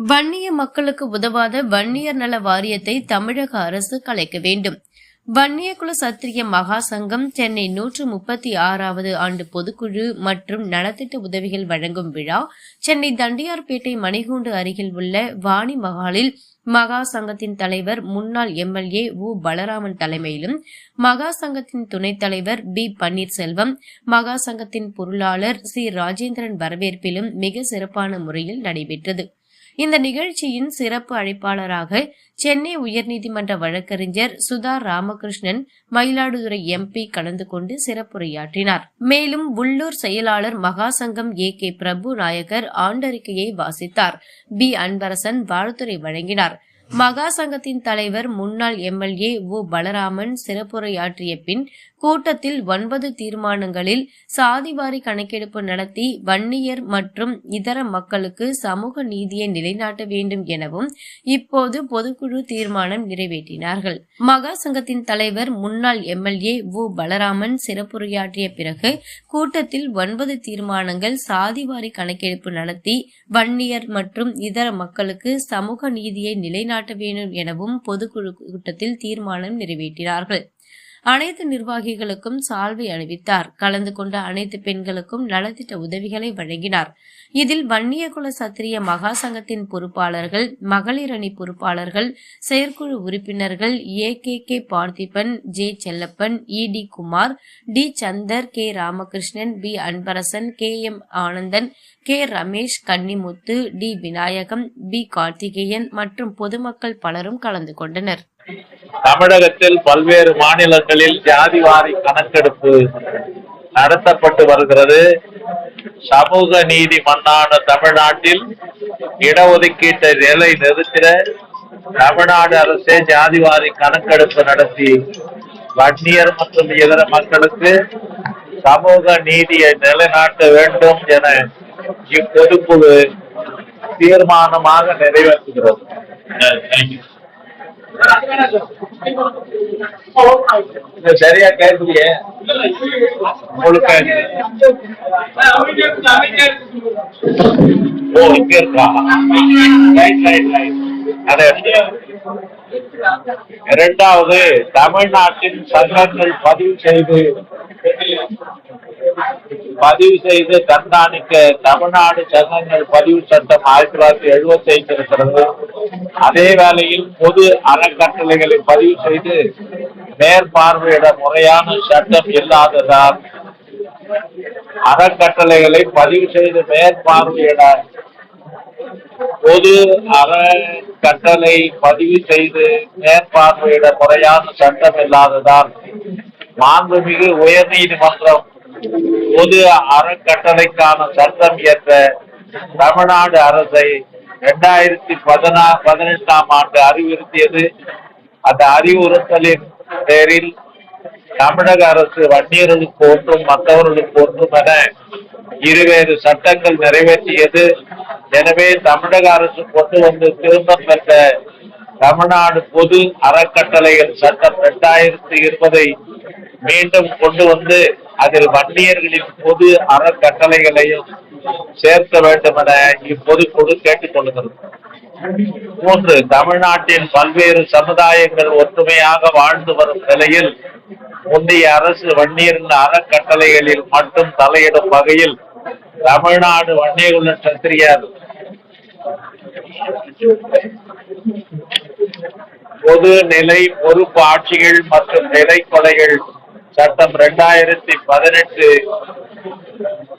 வன்னிய மக்களுக்கு உதவாத வன்னியர் நல வாரியத்தை தமிழக அரசு கலைக்க வேண்டும். வன்னியகுல சத்திரிய மகா சங்கம் சென்னை நூற்று முப்பத்தி ஆறாவது ஆண்டு பொதுக்குழு மற்றும் நலத்திட்ட உதவிகள் வழங்கும் விழா சென்னை தண்டியார்பேட்டை மணிகூண்டு அருகில் உள்ள வாணி மகாலில் மகா சங்கத்தின் தலைவர் முன்னாள் எம்எல்ஏ உ. பலராமன் தலைமையிலும் மகா சங்கத்தின் துணைத் தலைவர் பி. பன்னீர்செல்வம் மகா சங்கத்தின் பொருளாளர் சி. ராஜேந்திரன் வரவேற்பிலும் மிக சிறப்பான முறையில் நடைபெற்றது. இந்த நிகழ்ச்சியின் சிறப்பு அழைப்பாளராக சென்னை உயர்நீதிமன்ற வழக்கறிஞர் சுதா ராமகிருஷ்ணன் மயிலாடுதுறை எம்பி கலந்து கொண்டு சிறப்புரையாற்றினார். மேலும் உள்ளூர் செயலாளர் மகாசங்கம் ஏ கே பிரபு நாயகர் ஆண்டறிக்கையை வாசித்தார். பி அன்பரசன் வாழ்த்துறை வழங்கினார். மகா சங்கத்தின் தலைவர் முன்னாள் எம்எல்ஏ ஓ பலராமன் சிறப்புரையாற்றிய பின் கூட்டத்தில் ஒன்பது தீர்மானங்களில் சாதிவாரி கணக்கெடுப்பு நடத்தி வன்னியர் மற்றும் இதர மக்களுக்கு சமூக நீதியை நிலைநாட்ட வேண்டும் எனவும் இப்போது பொதுக்குழு தீர்மானம் நிறைவேற்றினார்கள். மகா சங்கத்தின் தலைவர் முன்னாள் எம்எல்ஏ ஓ பலராமன் சிறப்புரையாற்றிய பிறகு கூட்டத்தில் ஒன்பது தீர்மானங்கள் சாதிவாரி கணக்கெடுப்பு நடத்தி வன்னியர் மற்றும் இதர மக்களுக்கு சமூக நீதியை நிலைநாட்ட வேண்டும் எனவும் பொதுக்குழு கூட்டத்தில் தீர்மானம் நிறைவேற்றினார்கள். அனைத்து நிர்வாகிகளுக்கும் சால்வை அணிவித்தார். கலந்து கொண்ட அனைத்து பெண்களுக்கும் நலத்திட்ட உதவிகளை வழங்கினார். இதில் வன்னியகுல சத்திரிய மகா சங்கத்தின் பொறுப்பாளர்கள் மகளிர் அணி பொறுப்பாளர்கள் செயற்குழு உறுப்பினர்கள் A K K Parthiban J Chellappan E T Kumar T Chandar K Ramakrishnan P Anbarasan K M Anandan K Ramesh Kannimuthu T Vinayagam P Karthikeyan மற்றும் பொதுமக்கள் பலரும் கலந்து கொண்டனர். தமிழகத்தில் பல்வேறு மாநிலங்களில் ஜாதி வாரி கணக்கெடுப்பு நடத்தப்பட்டு வருகிறது. சமூக நீதி மண்ணான தமிழ்நாட்டில் இடஒதுக்கீட்டை நிலை நிறுத்திட தமிழ்நாடு அரசே ஜாதிவாரி கணக்கெடுப்பு நடத்தி வன்னியர் மற்றும் இதர மக்களுக்கு சமூக நீதியை நிலைநாட்ட வேண்டும் என இப்பொதுக்குழு தீர்மானமாக நிறைவேற்றுகிறது சரியா கேட்கலையே. உங்களுக்கு ஓ இங்க இருக்கா? ரைட் ரைட் ரைட் அதை இரண்டாவது தமிழ்நாட்டின் சங்கங்கள் பதிவு செய்து. பதிவு செய்து கண்காணிக்க தமிழ்நாடு சங்கங்கள் பதிவு சட்டம் ஆயிரத்தி தொள்ளாயிரத்தி எழுபத்தி ஐந்து இருக்கிறது. அதே வேளையில் பொது அறக்கட்டளைகளை பதிவு செய்து மேற்பார்வையிட முறையான சட்டம் இல்லாததால் அறக்கட்டளைகளை பதிவு செய்து மேற்பார்வையிட பொது அறக்கட்டளை பதிவு செய்து மேற்பார்வையிட முறையான சட்டம் இல்லாததால் மாண்புமிகு உயர்நீதிமன்றம் பொது அறக்கட்டளைக்கான சட்டம் இயற்ற தமிழ்நாடு அரசை இரண்டாயிரத்தி பதினா பதினெட்டாம் ஆண்டு அறிவுறுத்தியது. அந்த அறிவுறுத்தலின் பேரில் தமிழக அரசு வன்னியர்களுக்கு ஒன்றும் மற்றவர்களுக்கு ஒன்றும் என இருவேறு சட்டங்கள் நிறைவேற்றியது. எனவே தமிழக அரசு கொண்டு வந்து திரும்ப பெற்ற தமிழ்நாடு பொது அறக்கட்டளைகள் சட்டம் இரண்டாயிரத்தி இருபதை மீண்டும் கொண்டு வந்து அதில் வன்னியர்களின் பொது அறக்கட்டளைகளையும் சேர்க்க வேண்டும் என இப்பொதுக்குழு கேட்டுக் கொள்கிறது. மூன்று தமிழ்நாட்டின் பல்வேறு சமுதாயங்கள் ஒற்றுமையாக வாழ்ந்து வரும் நிலையில் முந்தைய அரசு வன்னியரின் அறக்கட்டளைகளில் மட்டும் தலையிடும் வகையில் தமிழ்நாடு வன்னியகுல சத்திரியார் பொது நிலை பொறுப்பு ஆட்சிகள் மற்றும் நிலை கொலைகள் சட்டம் ரெண்டாயிரத்தி பதினெட்டு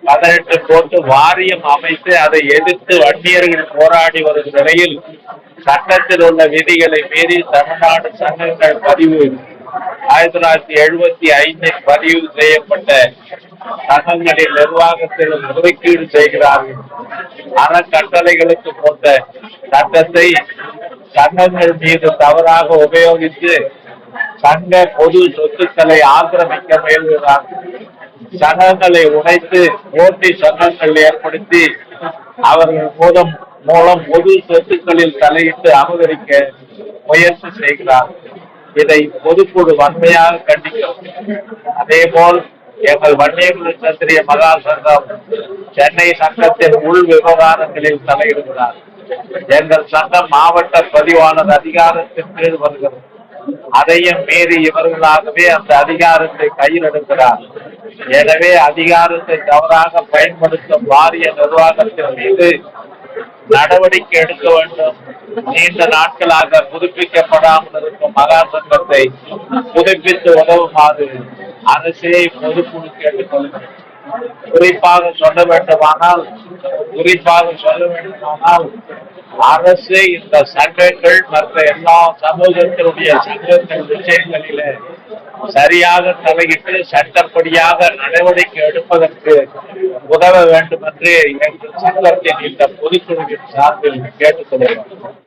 பதினெட்டு போட்டு வாரியம் அமைத்து அதை எதிர்த்து வன்னியர்கள் போராடி வரும் நிலையில் சட்டத்தில் உள்ள விதிகளை மீறி தமிழ்நாடு சங்கங்கள் பதிவு ஆயிரத்தி தொள்ளாயிரத்தி எழுபத்தி ஐந்தில் பதிவு செய்யப்பட்ட சங்கங்களின் நிர்வாகத்திலும் ஒதுக்கீடு செய்கிறார்கள். அறக்கட்டளைகளுக்கு போன்ற சட்டத்தை சங்கங்கள் மீது தவறாக உபயோகித்து சங்க பொது சொத்துக்களை ஆக்கிரமிக்க முயல்கிறார். சங்கங்களை உடைத்து போட்டி சங்கங்கள் ஏற்படுத்தி அவர்கள் மூலம் மூலம் பொது சொத்துக்களில் தலையிட்டு அபகரிக்க முயற்சி செய்கிறார். இதை பொதுக்குழு வன்மையாக கண்டிக்கும். அதேபோல் எங்கள் வன்னியகுல சத்திரிய மகா சங்கம் சென்னை சங்கத்தின் உள் விவகாரங்களில் தலையிடுகிறார். எங்கள் சங்கம் மாவட்ட பதிவாளர் அதிகாரத்தின் கீழ் வருகிறது. அதையும் மீறி இவர்களாகவே அந்த அதிகாரத்தை கையில் எடுக்கிறார். எனவே அதிகாரத்தை தவறாக பயன்படுத்தும் வாரிய நிர்வாகத்தின் மீது நடவடிக்கை எடுக்க வேண்டும். நீண்ட நாட்களாக புதுப்பிக்கப்படாமல் இருக்கும் மகா சங்கத்தை புதுப்பித்து உதவுமாறு அரசே பொதுக்குழு கேட்டுக்கொள்கிறது குறிப்பாக சொல்ல வேண்டுமானால் குறிப்பாக சொல்ல வேண்டுமானால் அரசு இந்த சங்கங்கள் மற்ற எல்லா சமூகத்தினுடைய சங்கங்கள் விஷயங்களிலே சரியாக தலையிட்டு சட்டப்படியாக நடவடிக்கை எடுப்பதற்கு உதவ வேண்டும் என்று எங்கள் சங்கத்தின் இந்த பொதுக்குழுவின் சார்பில் கேட்டுக்கொள்கிறோம்.